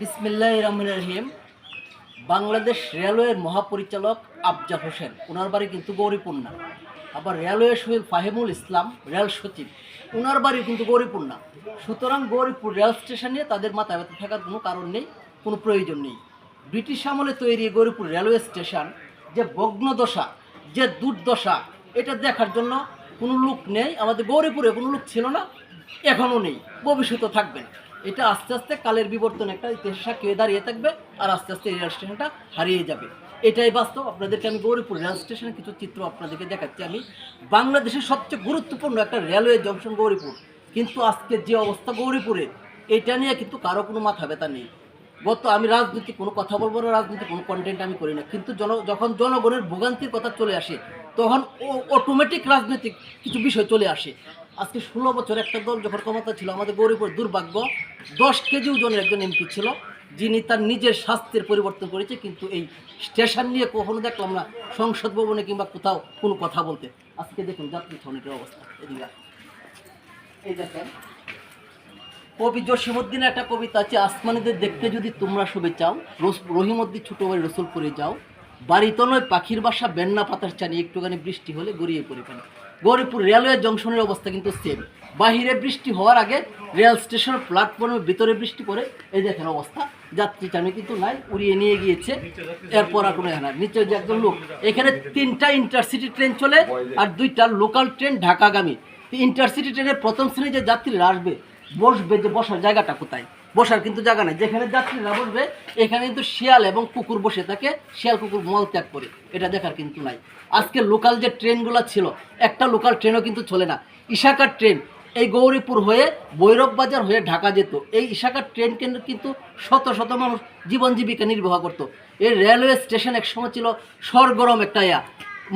বিসমিল্লাহ রহমান রহিম। বাংলাদেশ রেলওয়ের মহাপরিচালক আফজাল হোসেন ওনার বাড়ি কিন্তু গৌরীপূর্ণা। আবার রেলওয়ে শহীদ ফাহিমুল ইসলাম, রেল সচিব ওনার বাড়ি কিন্তু গৌরীপূর্ণা। সুতরাং গৌরীপুর রেল স্টেশন তাদের মাথায় ব্যথা থাকার কোনো কারণ নেই, কোনো প্রয়োজন নেই। ব্রিটিশ আমলে তৈরি গৌরীপুর রেলওয়ে স্টেশন যে ভগ্নদশা, যে দুর্দশা, এটা দেখার জন্য কোনো লোক নেই। আমাদের গৌরীপুরে কোনো লোক ছিল না, এখনও নেই ভবিষ্যতে থাকবে না। এটা আস্তে আস্তে কালের বিবর্তন, একটা ইতিহাস সাক্ষী হয়ে দাঁড়িয়ে থাকবে আর আস্তে আস্তে রেল স্টেশনটা হারিয়ে যাবে। এটাই বাস্তব। আপনাদেরকে আমি গৌরীপুর রেল স্টেশনের কিছু চিত্র আপনাদেরকে দেখাচ্ছি। আমি বাংলাদেশের সবচেয়ে গুরুত্বপূর্ণ একটা রেলওয়ে জংশন গৌরীপুর। কিন্তু আজকে যে অবস্থা গৌরীপুরের এটা নিয়ে কিন্তু কারও কোনো মাথা ব্যথা নেই। গত আমি রাজনীতি কোনো কথা বলব না, রাজনীতি কোনো কন্টেন্ট আমি করি না। কিন্তু জন যখন জনগণের ভোগান্তির কথা চলে আসে তখন অটোমেটিক রাজনৈতিক কিছু বিষয় চলে আসে। আজকে ষোলো বছর একটা দল যখন ক্ষমতা ছিল, আমাদের গৌরীপুর দুর্ভাগ্য, দশ কেজি ওজনের একজন এমপি ছিল, যিনি তার নিজের স্বাস্থ্যের পরিবর্তন করেছে, কিন্তু এই স্টেশন নিয়ে কখনো দেখলাম না, সংসদ ভবনে কিংবা কোথাও কোনো কথা বলতে। আজকে দেখুন যাত্রী ছনিটের অবস্থা। এদিকে এই দেখেন, কবি জসিমুদ্দিনের একটা কবিতা আছে, আসমানিদের দেখতে যদি তোমরা শুভে চাও রহিমদ্দিন ছোট ভাই রসুলপুরে যাও। বাড়িতে নয়, পাখির বাসা, বেন্না পাতার চানি, একটুখানি বৃষ্টি হলে গড়িয়ে পড়ে ফেলে গৌরীপুর রেলওয়ে জংশনের অবস্থা কিন্তু সেম বাহিরে বৃষ্টি হওয়ার আগে রেল স্টেশন প্ল্যাটফর্মের ভিতরে বৃষ্টি পড়ে। এই দেখেন অবস্থা। যাত্রী চানি কিন্তু নাই, উড়িয়ে নিয়ে গিয়েছে। এরপর আর কোনো না নিচে যে একজন লোক, এখানে তিনটা ইন্টারসিটি ট্রেন চলে আর দুইটা লোকাল ট্রেন ঢাকাগামী। ইন্টারসিটি ট্রেনের প্রথম শ্রেণি যে যাত্রীরা আসবে, বসবে যে বসার জায়গাটা কোথায়? বসার কিন্তু জায়গা নাই। যেখানে যাত্রীরা বসবে, এখানে কিন্তু শিয়াল এবং কুকুর বসে থাকে। শিয়াল, কুকুর মল ত্যাগ করে। এটা দেখার কিন্তু নাই। আজকে লোকাল যে ট্রেনগুলো ছিল, একটা লোকাল ট্রেনও কিন্তু চলে না। ইশাকার ট্রেন, এই গৌরীপুর হয়ে বৈরব বাজার হয়ে ঢাকা যেত। এই ইশাকার ট্রেন কেন্দ্র কিন্তু শত শত মানুষ জীবন জীবিকা নির্বাহ করতো। এই রেলওয়ে স্টেশন এক সময় ছিল সরগরম একটা ইয়া।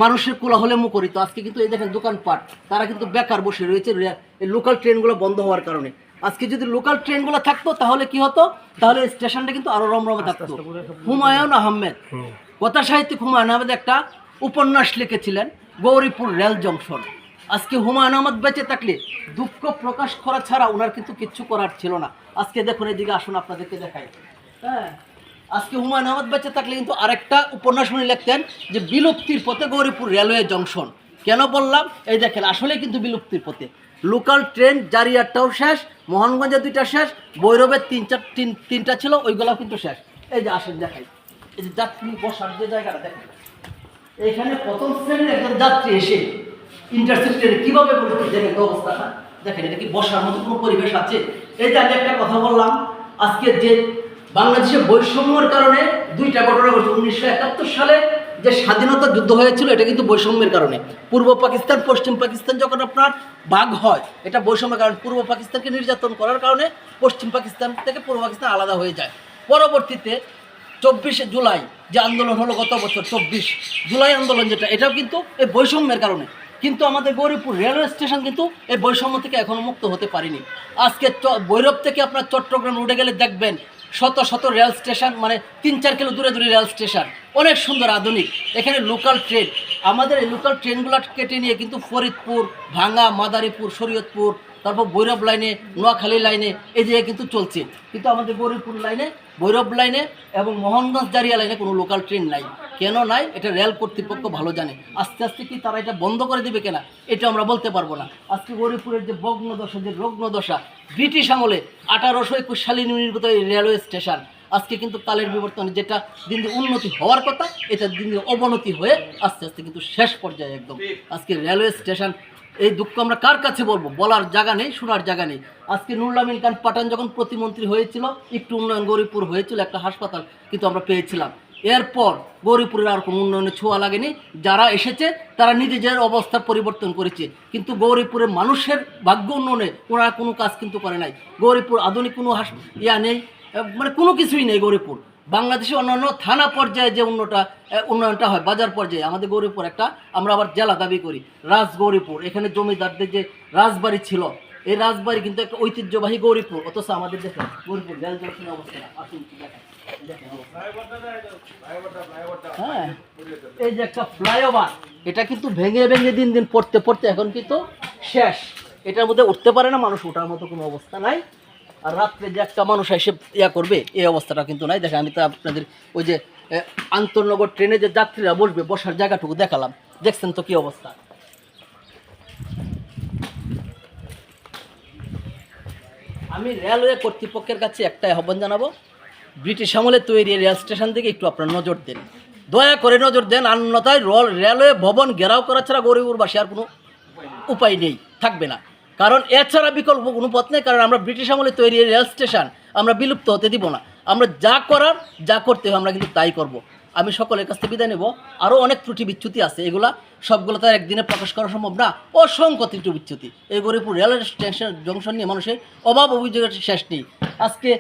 মানুষের কোলাহলে মুখরিত। আজকে কিন্তু এই দেখেন দোকানপাট, তারা কিন্তু বেকার বসে রয়েছে। লোকাল ট্রেনগুলো বন্ধ হওয়ার কারণে। আজকে যদি লোকাল ট্রেনগুলো থাকতো তাহলে কি হতো? তাহলে স্টেশনটা কিন্তু আরও রমরমে থাকতো। হুমায়ুন আহমেদ। কথা সাহিত্যিক হুমায়ুন আহমেদ একটা উপন্যাস লিখেছিলেন গৌরীপুর রেল জংশন। আজকে হুমায়ুন আহমদ বেঁচে থাকলে দুঃখ প্রকাশ করা ছাড়া ওনার কিন্তু কিচ্ছু করার ছিল না। আজকে দেখুন এদিকে আসুন আপনাদেরকে দেখাই। হ্যাঁ আজকে হুমায়ুন আহমদ বেঁচে থাকলে কিন্তু আরেকটা উপন্যাস উনি লিখতেন যে বিলুপ্তির পথে গৌরীপুর রেলওয়ে জংশন। কেন বললাম? এই দেখেন আসলে কিন্তু বিলুপ্তির পথে। লোকাল ট্রেন জারিয়ারটাও শেষ, মোহনগঞ্জে দুইটা শেষ বৈরবের তিন চার তিন, তিনটা ছিল, ওইগুলাও কিন্তু শেষ। এই যে আসেন, দেখাই। এই যে যাত্রী বসার যে জায়গাটা, দেখেন। এখানে প্রথম শ্রেণির একজন যাত্রী এসে ইন্টারসিটি ট্রেনে কীভাবে বসবে দেখেন অবস্থাটা? দেখেন, এটা কি বসার মতো কোনো পরিবেশ আছে? এই যে একটা কথা বললাম, আজকে যে বাংলাদেশে বৈষম্যর কারণে দুইটা ঘটনা ঘটছে, উনিশশো একাত্তর সালে যে স্বাধীনতা যুদ্ধ হয়েছিল, এটা কিন্তু বৈষম্যের কারণে। পূর্ব পাকিস্তান, পশ্চিম পাকিস্তান যখন আপনার বাঘ হয়, এটা বৈষম্যের কারণে। পূর্ব পাকিস্তানকে নির্যাতন করার কারণে পশ্চিম পাকিস্তান থেকে পূর্ব পাকিস্তান আলাদা হয়ে যায়। পরবর্তীতে চব্বিশে জুলাই যে আন্দোলন হলো গত বছর, চব্বিশ জুলাই আন্দোলন যেটা, এটাও কিন্তু এই বৈষম্যের কারণে। কিন্তু আমাদের গৌরীপুর রেলওয়ে স্টেশন কিন্তু এই বৈষম্য থেকে এখনও মুক্ত হতে পারিনি। আজকে ভৈরব থেকে আপনার চট্টগ্রাম উঠে গেলে দেখবেন শত শত রেল স্টেশন মানে তিন চার কিলো দূরে দূরে রেল স্টেশন। অনেক সুন্দর আধুনিক। এখানে লোকাল ট্রেন আমাদের এই লোকাল ট্রেনগুলো কেটে নিয়ে কিন্তু ফরিদপুর, ভাঙ্গা, মাদারীপুর, শরীয়তপুর, তারপর বৈরব লাইনে নোয়াখালী লাইনে জায়গায় কিন্তু চলছে। কিন্তু আমাদের গরিবপুর লাইনে ভৈরব লাইনে এবং মোহনগঞ্জ জারিয়া লাইনে কোনো লোকাল ট্রেন নাই। কেন নাই? এটা রেল কর্তৃপক্ষ ভালো জানে। আস্তে আস্তে কি তারা এটা বন্ধ করে দেবে কিনা, এটা আমরা বলতে পারব না। আজকে গৌরীপুরের যে ভগ্নদশা, যে রগ্নদশা, ব্রিটিশ আমলে আঠারোশো একুশ সালে নির্মিত এই রেলওয়ে স্টেশন আজকে কিন্তু কালের বিবর্তনে যেটা দিন দিন উন্নতি হওয়ার কথা, এটা দিন দিন অবনতি হয়ে আস্তে আস্তে কিন্তু শেষ পর্যায়ে একদম। আজকে রেলওয়ে স্টেশন এই দুঃখ আমরা কার কাছে বলব? বলার জায়গা নেই, শোনার জায়গা নেই। আজকে নুরুল আমিন খান পাঠান যখন প্রতিমন্ত্রী হয়েছিল, একটু উন্নয়ন গৌরীপুর হয়েছিল একটা হাসপাতাল, কিন্তু আমরা পেয়েছিলাম। এরপর গৌরীপুরের আর কোনো উন্নয়নে ছোঁয়া লাগেনি। যারা এসেছে, তারা নিজেদের অবস্থা পরিবর্তন করেছে। কিন্তু গৌরীপুরের মানুষের ভাগ্য উন্নয়নে ওনারা কোনো কাজ কিন্তু করে নাই। গৌরীপুর আধুনিক কোনো হাস, ইয়া নেই মানে কোনো কিছুই নেই গৌরীপুর। বাংলাদেশে অন্যান্য থানা পর্যায়ে যে উন্নটা উন্নয়নটা হয়, বাজার পর্যায়ে, আমাদের গৌরীপুর একটা, আমরা আবার জেলা দাবি করি, রাজগৌরীপুর। এখানে জমিদারদের যে রাজবাড়ি ছিল, এই রাজবাড়ি কিন্তু একটা ঐতিহ্যবাহী গৌরীপুর। অথচ আমাদের দেখেন, গৌরীপুর দেখেন দেখেন অবস্থা। হ্যাঁ এই যে একটা ফ্লাইওভার, এটা কিন্তু ভেঙে ভেঙে দিন দিন পড়তে পড়তে এখন কিন্তু শেষ। এটার মধ্যে উঠতে পারে না মানুষ, ওঠার মতো কোনো অবস্থা নাই। আর রাত্রে যে একটা মানুষ এসে ইয়া করবে এই অবস্থাটা কিন্তু নাই। দেখেন আমি তো আপনাদের ওই যে এ, আন্তনগর ট্রেনে যে যাত্রীরা বসবে বসার জায়গাটুকু দেখালাম। দেখছেন তো কি অবস্থা? আমি রেলওয়ে কর্তৃপক্ষের কাছে একটাই আহ্বান জানাব ব্রিটিশ আমলে তৈরি রেল স্টেশন থেকে একটু আপনার নজর দেন। দয়া করে নজর দেন অন্যথায় রেলওয়ে ভবন ঘেরাও করা ছাড়া গরিবুরবাসী আর কোনো উপায় নেই থাকবে না। কারণ এছাড়া বিকল্প কোনো পথ নেই, কারণ আমরা ব্রিটিশ আমলে তৈরি রেল স্টেশন, আমরা বিলুপ্ত হতে দিব না। আমরা যা করার, যা করতে হয় আমরা কিন্তু তাই করব। আমি সকলের কাছ থেকে বিদায় নেব। আরও অনেক ত্রুটি বিচ্যুতি আছে। এগুলা সবগুলো তো একদিনে প্রকাশ করা সম্ভব না। অসংখ্য ত্রুটি বিচ্যুতি। এই গরিবপুর রেল স্টেশন জংশন নিয়ে মানুষের অভাব অভিযোগের শেষ নেই। আজকে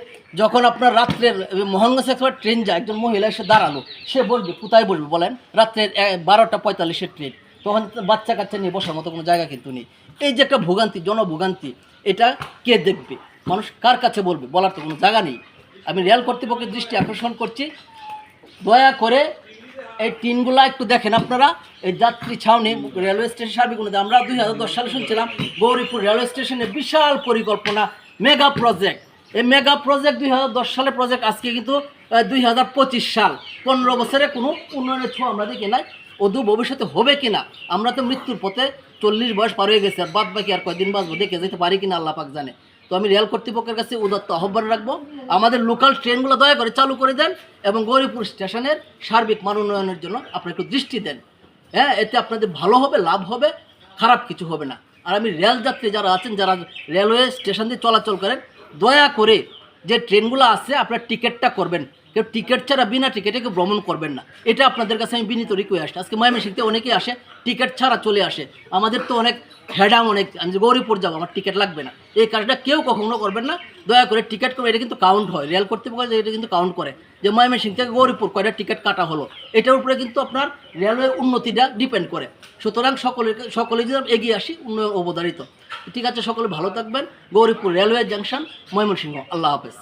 যখন আপনার রাত্রের মোহনগঞ্জ একবার ট্রেন যায়, একজন মহিলা এসে দাঁড়াল। সে বলবে, কোথায় বলবে বলেন? রাত্রের বারোটা পঁয়তাল্লিশের ট্রেন। তখন বাচ্চা কাচ্চা নিয়ে বসার মতো কোনো জায়গা কিন্তু নেই। এই যে একটা ভোগান্তি, জনভোগান্তি, এটা কে দেখবে? মানুষ কার কাছে বলবে? বলার তো কোনো জায়গা নেই। আমি রেল কর্তৃপক্ষের দৃষ্টি আকর্ষণ করছি। দয়া করে এই টিনগুলা একটু দেখেন আপনারা। এই যাত্রী ছাউনি রেলওয়ে স্টেশন, সার্বিক আমরা দুই হাজার দশ সালে শুনছিলাম, গৌরীপুর রেলওয়ে স্টেশনে বিশাল পরিকল্পনা, মেগা প্রজেক্ট। এই মেগা প্রজেক্ট দুই সালের প্রজেক্ট, আজকে কিন্তু দুই হাজার পঁচিশ সাল। পনেরো বছরে কোনো উন্নয়নের ছোঁয়া আমরা দেখি নাই। অদূর ভবিষ্যতে হবে কি না আমরা তো মৃত্যুর পথে চল্লিশ বয়স পার হয়ে গেছে, আর বাদ বাকি আর কয়দিন বাঁচবো, দেখে যেতে পারি কিনা আল্লাহ পাক জানে। তো আমি রেল কর্তৃপক্ষের কাছে উদাত্ত আহ্বান রাখব, আমাদের লোকাল ট্রেনগুলো দয়া করে চালু করে দেন এবং গৌরীপুর স্টেশনের সার্বিক মান উন্নয়নের জন্য আপনারা একটু দৃষ্টি দেন। হ্যাঁ এতে আপনাদের ভালো হবে, লাভ হবে, খারাপ কিছু হবে না। আর আমি রেল যাত্রী যারা আছেন, যারা রেলওয়ে স্টেশন দিয়ে চলাচল করেন, দয়া করে যে ট্রেনগুলো আছে, আপনার টিকিটটা করবেন। কেউ টিকিট ছাড়া বিনা টিকিটে কেউ ভ্রমণ করবেন না। এটা আপনাদের কাছে আমি বিনীত রিকোয়েস্ট আজকে ময়মনসিংহতে অনেকেই আসে টিকিট ছাড়া চলে আসে। আমাদের তো অনেক হেডাম অনেক আমি গৌরীপুর যাব, আমার টিকিট লাগবে না। এই কাজটা কেউ কখনো করবেন না। দয়া করে টিকিট করে, এটা কিন্তু কাউন্ট হয়। রেল কর্তৃপক্ষ এটা কিন্তু কাউন্ট করে। যে ময়মনসিংহ থেকে গৌরীপুর কয়টা টিকিট কাটা হলো, এটার উপরে কিন্তু আপনার রেলওয়ে উন্নতিটা ডিপেন্ড করে। সুতরাং সকলের সকলে যদি এগিয়ে আসি, উন্নয়ন অবধারিত। ঠিক আছে, সকলে ভালো থাকবেন। Gauripur railway junction Mymensingh. আল্লাহ হাফেজ।